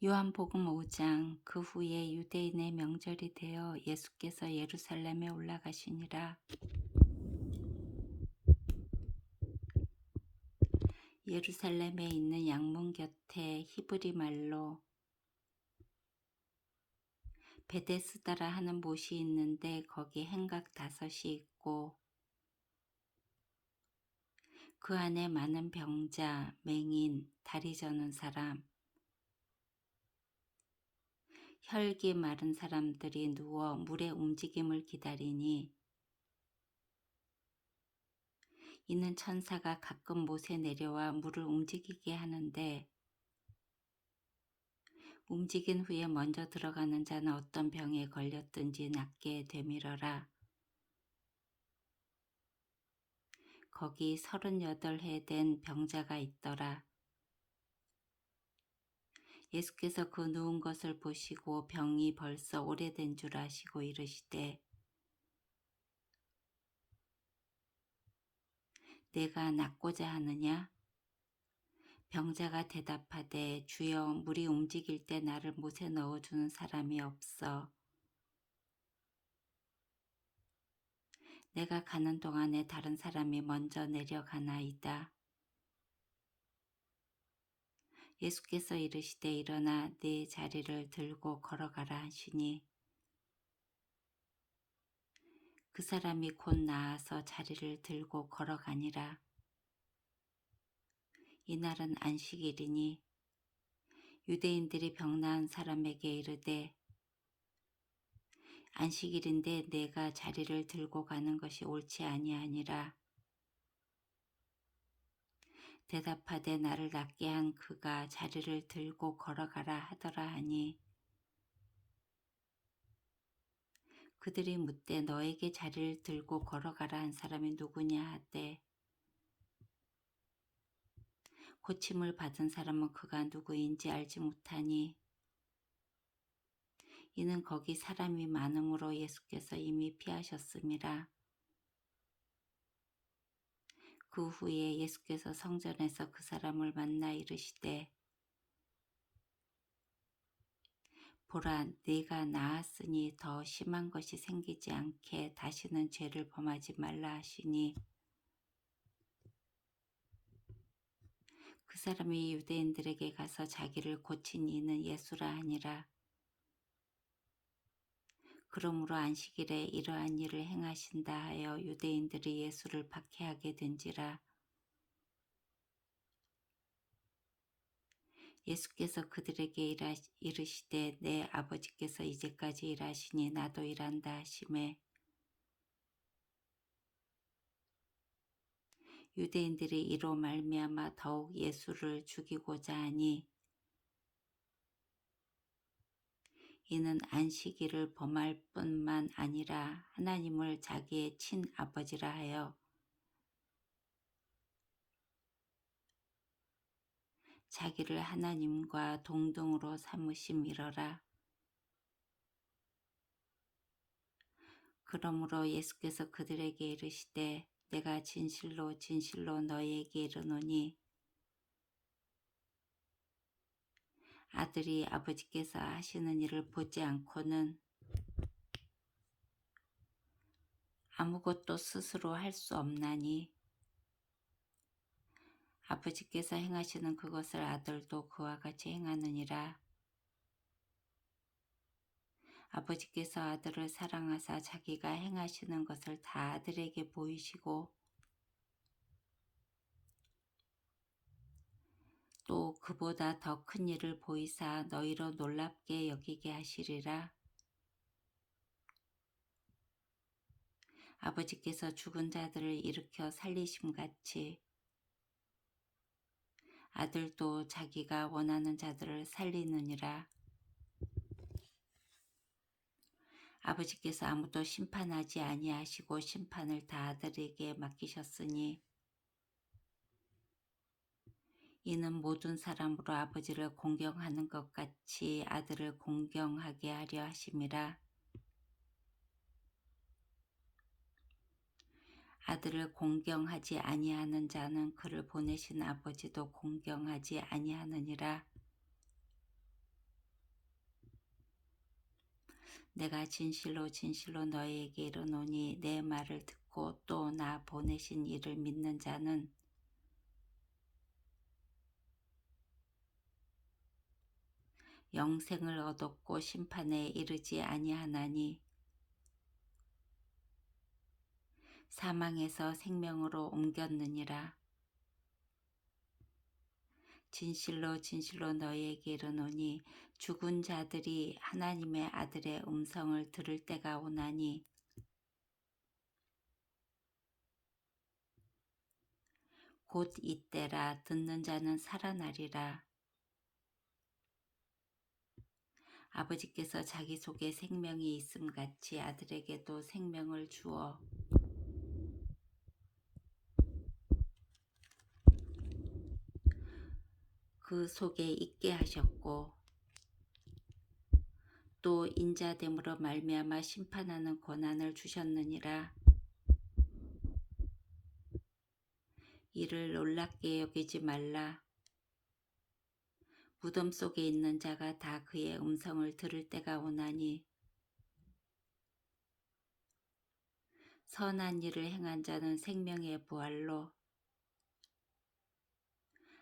요한복음 5장 그 후에 유대인의 명절이 되어 예수께서 예루살렘에 올라가시니라. 예루살렘에 있는 양문 곁에 히브리 말로 베데스다라 하는 못이 있는데 거기 행각 다섯이 있고 그 안에 많은 병자, 맹인, 다리 저는 사람, 혈기 마른 사람들이 누워 물의 움직임을 기다리니 이는 천사가 가끔 못에 내려와 물을 움직이게 하는데 움직인 후에 먼저 들어가는 자는 어떤 병에 걸렸든지 낫게 되밀어라. 거기 서른여덟 해 된 병자가 있더라. 예수께서 그 누운 것을 보시고 병이 벌써 오래된 줄 아시고 이르시되 내가 낫고자 하느냐? 병자가 대답하되 주여 물이 움직일 때 나를 못에 넣어주는 사람이 없어. 내가 가는 동안에 다른 사람이 먼저 내려가나이다. 예수께서 이르시되 일어나 네 자리를 들고 걸어가라 하시니 그 사람이 곧 나아서 자리를 들고 걸어가니라. 이날은 안식일이니 유대인들이 병나은 사람에게 이르되 안식일인데 내가 자리를 들고 가는 것이 옳지 아니하니라. 대답하되 나를 낫게 한 그가 자리를 들고 걸어가라 하더라 하니 그들이 묻되 너에게 자리를 들고 걸어가라 한 사람이 누구냐 하되 고침을 받은 사람은 그가 누구인지 알지 못하니 이는 거기 사람이 많음으로 예수께서 이미 피하셨음이라. 그 후에 예수께서 성전에서 그 사람을 만나 이르시되 보라 네가 나았으니 더 심한 것이 생기지 않게 다시는 죄를 범하지 말라 하시니 그 사람이 유대인들에게 가서 자기를 고친 이는 예수라 하니라. 그러므로 안식일에 이러한 일을 행하신다 하여 유대인들이 예수를 박해하게 된지라. 예수께서 그들에게 이르시되 내 아버지께서 이제까지 일하시니 나도 일한다 하심에 유대인들이 이로 말미암아 더욱 예수를 죽이고자 하니 이는 안식일을 범할 뿐만 아니라 하나님을 자기의 친아버지라 하여 자기를 하나님과 동등으로 삼으심이러라. 그러므로 예수께서 그들에게 이르시되 내가 진실로 진실로 너희에게 이르노니 아들이 아버지께서 하시는 일을 보지 않고는 아무것도 스스로 할 수 없나니 아버지께서 행하시는 그것을 아들도 그와 같이 행하느니라. 아버지께서 아들을 사랑하사 자기가 행하시는 것을 다 아들에게 보이시고 또 그보다 더 큰 일을 보이사 너희로 놀랍게 여기게 하시리라. 아버지께서 죽은 자들을 일으켜 살리심 같이 아들도 자기가 원하는 자들을 살리느니라. 아버지께서 아무도 심판하지 아니하시고 심판을 다 아들에게 맡기셨으니 이는 모든 사람으로 아버지를 공경하는 것 같이 아들을 공경하게 하려 하심이라. 아들을 공경하지 아니하는 자는 그를 보내신 아버지도 공경하지 아니하느니라. 내가 진실로 진실로 너희에게 이르노니 내 말을 듣고 또 나 보내신 이를 믿는 자는 영생을 얻었고 심판에 이르지 아니하나니 사망에서 생명으로 옮겼느니라. 진실로 진실로 너희에게 이르노니 죽은 자들이 하나님의 아들의 음성을 들을 때가 오나니 곧 이때라 듣는 자는 살아나리라. 아버지께서 자기 속에 생명이 있음 같이 아들에게도 생명을 주어 그 속에 있게 하셨고 또 인자됨으로 말미암아 심판하는 권한을 주셨느니라. 이를 놀랍게 여기지 말라. 무덤 속에 있는 자가 다 그의 음성을 들을 때가 오나니 선한 일을 행한 자는 생명의 부활로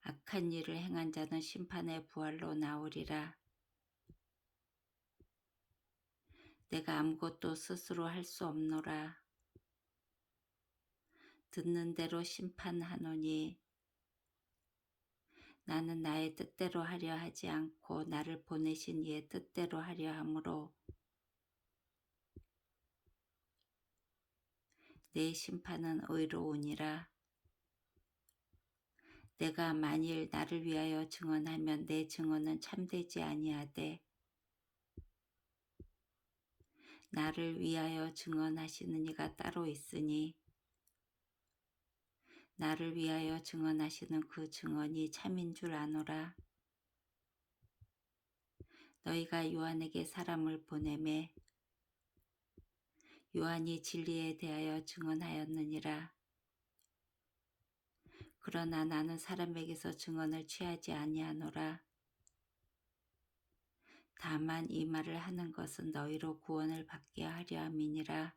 악한 일을 행한 자는 심판의 부활로 나오리라. 내가 아무것도 스스로 할 수 없노라. 듣는 대로 심판하노니 나는 나의 뜻대로 하려 하지 않고 나를 보내신 이의 뜻대로 하려 함으로 내 심판은 의로우니라. 내가 만일 나를 위하여 증언하면 내 증언은 참되지 아니하되 나를 위하여 증언하시는 이가 따로 있으니 나를 위하여 증언하시는 그 증언이 참인 줄 아노라. 너희가 요한에게 사람을 보내매 요한이 진리에 대하여 증언하였느니라. 그러나 나는 사람에게서 증언을 취하지 아니하노라. 다만 이 말을 하는 것은 너희로 구원을 받게 하려 함이니라.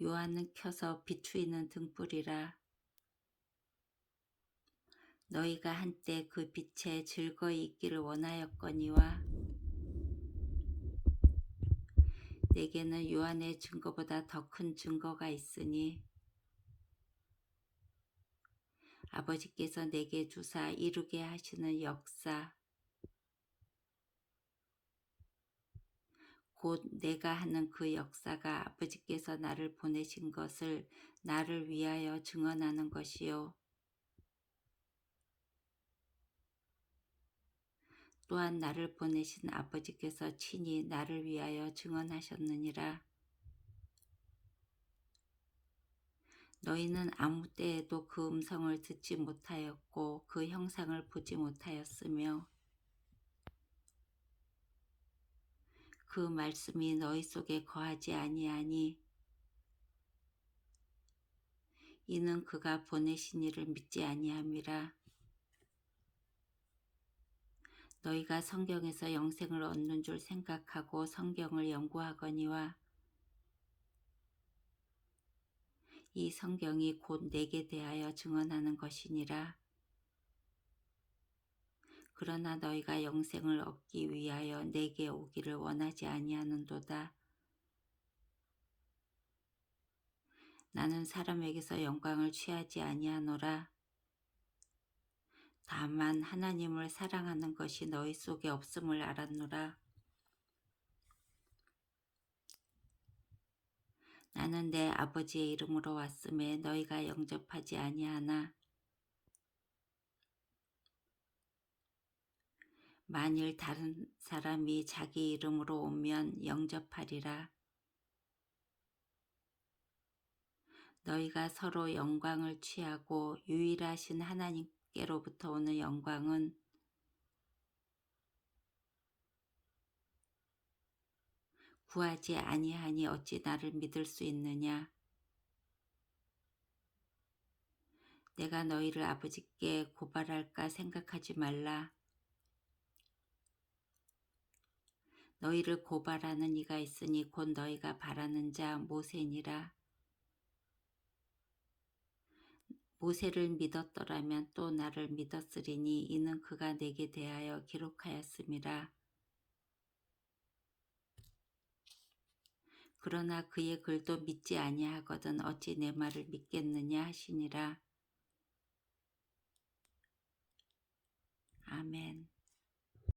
요한은 켜서 비추이는 등불이라. 너희가 한때 그 빛에 즐거이 있기를 원하였거니와 내게는 요한의 증거보다 더 큰 증거가 있으니 아버지께서 내게 주사 이루게 하시는 역사 곧 내가 하는 그 역사가 아버지께서 나를 보내신 것을 나를 위하여 증언하는 것이요. 또한 나를 보내신 아버지께서 친히 나를 위하여 증언하셨느니라. 너희는 아무 때에도 그 음성을 듣지 못하였고 그 형상을 보지 못하였으며 그 말씀이 너희 속에 거하지 아니하니 이는 그가 보내신 이를 믿지 아니함이라 너희가 성경에서 영생을 얻는 줄 생각하고 성경을 연구하거니와 이 성경이 곧 내게 대하여 증언하는 것이니라. 그러나 너희가 영생을 얻기 위하여 내게 오기를 원하지 아니하는도다. 나는 사람에게서 영광을 취하지 아니하노라. 다만 하나님을 사랑하는 것이 너희 속에 없음을 알았노라. 나는 내 아버지의 이름으로 왔음에 너희가 영접하지 아니하나 만일 다른 사람이 자기 이름으로 오면 영접하리라. 너희가 서로 영광을 취하고 유일하신 하나님께로부터 오는 영광은 구하지 아니하니 어찌 나를 믿을 수 있느냐? 내가 너희를 아버지께 고발할까 생각하지 말라. 너희를 고발하는 이가 있으니 곧 너희가 바라는 자 모세니라. 모세를 믿었더라면 또 나를 믿었으리니 이는 그가 내게 대하여 기록하였음이라. 그러나 그의 글도 믿지 아니하거든 어찌 내 말을 믿겠느냐 하시니라. 아멘.